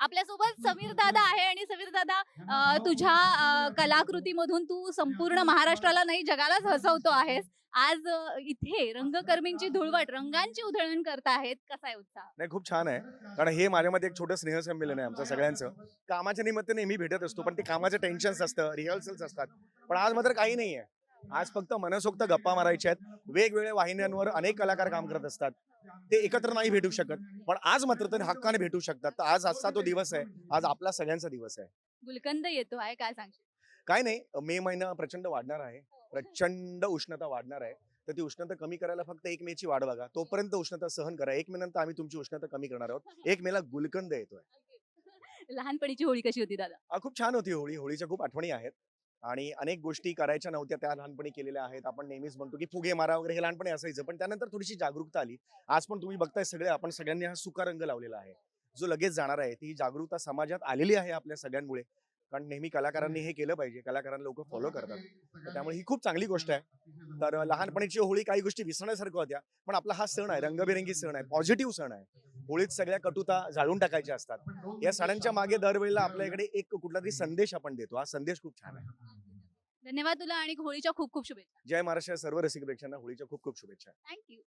आपल्यासोबत समीर दादा आहे आणि समीर दादा तुझ्या कलाकृतीमधून तू संपूर्ण महाराष्ट्राला नाही जगालाच हसवतो आहेस. आज इथे रंगकर्मींची धुळवट रंगांची उधळण करत आहेत. कसा आहे उत्साह? नाही खूप छान आहे. कारण हे माझ्यामध्ये एक छोटं स्नेहसंमेलन आहे आमचं सगळ्यांचं. कामाच्या निमित्त नेहमी भेटत असतो पण ते कामाचे टेन्शन्स असतं रिहर्सल्स असतात. पण आज मात्र काही नाही आहे आज फक्त मनसोक्त गप्पा मारायच्या आहेत. वेगवेगळ्या वाहिन्यांवर अनेक कलाकार काम करत असतात. ते एकत्र नाही भेटू शकत पण आज मात्र ते हक्काने भेटू शकतात. तर आज आजचा तो दिवस आहे. आज आपला सगळ्यांचा दिवस आहे. गुलकंद येतो आहे काय सांगशील? काय नाही मे महिना प्रचंड वाढणार आहे. प्रचंड उष्णता वाढणार आहे. तर ती उष्णता कमी करायला फक्त एक मेची वाट बघा. तोपर्यंत उष्णता सहन करा. एक मे नंतर आम्ही तुमची उष्णता कमी करणार आहोत. एक मेला गुलकंद येतोय. लहानपणीची होळी कशी होती दादा? खूप छान होती होळी. होळीच्या खूप आठवणी आहेत. आणि अनेक गोष्टी करायच्या नव्हत्या त्या लहानपणी केलेल्या आहेत. आपण नेहमीच म्हणतो की फुगे मारा वगैरे हे लहानपणी असायचं पण त्यानंतर थोडीशी जागरूकता आली. आज पण तुम्ही बघताय सगळे आपण सगळ्यांनी हा सुका रंग लावलेला आहे. जो लगेच जाणार आहे ती जागरूकता समाजात आलेली आहे आपल्या सगळ्यांमुळे. कारण नेहमी कलाकारांनी हे केलं पाहिजे कलाकारांना लोक फॉलो करतात. त्यामुळे ही खूप चांगली गोष्ट आहे. तर लहानपणीची होळी काही गोष्टी विसरण्यासारखं होत्या पण आपला हा सण आहे रंगबेरंगी सण आहे पॉझिटिव्ह सण आहे. होळीत सगळ्या कटुता जाळून टाकायच्या असतात. या सणांच्या मागे दरवेळेला आपल्याकडे एक कुठला तरी संदेश आपण देतो. हा संदेश खूप छान आहे. धन्यवाद तुला आणि होळीच्या खूप खूप शुभेच्छा. जय महाराष्ट्र सर्व रसिक प्रेक्षकांना होळीच्या खूप खूप शुभेच्छा. थँक्यू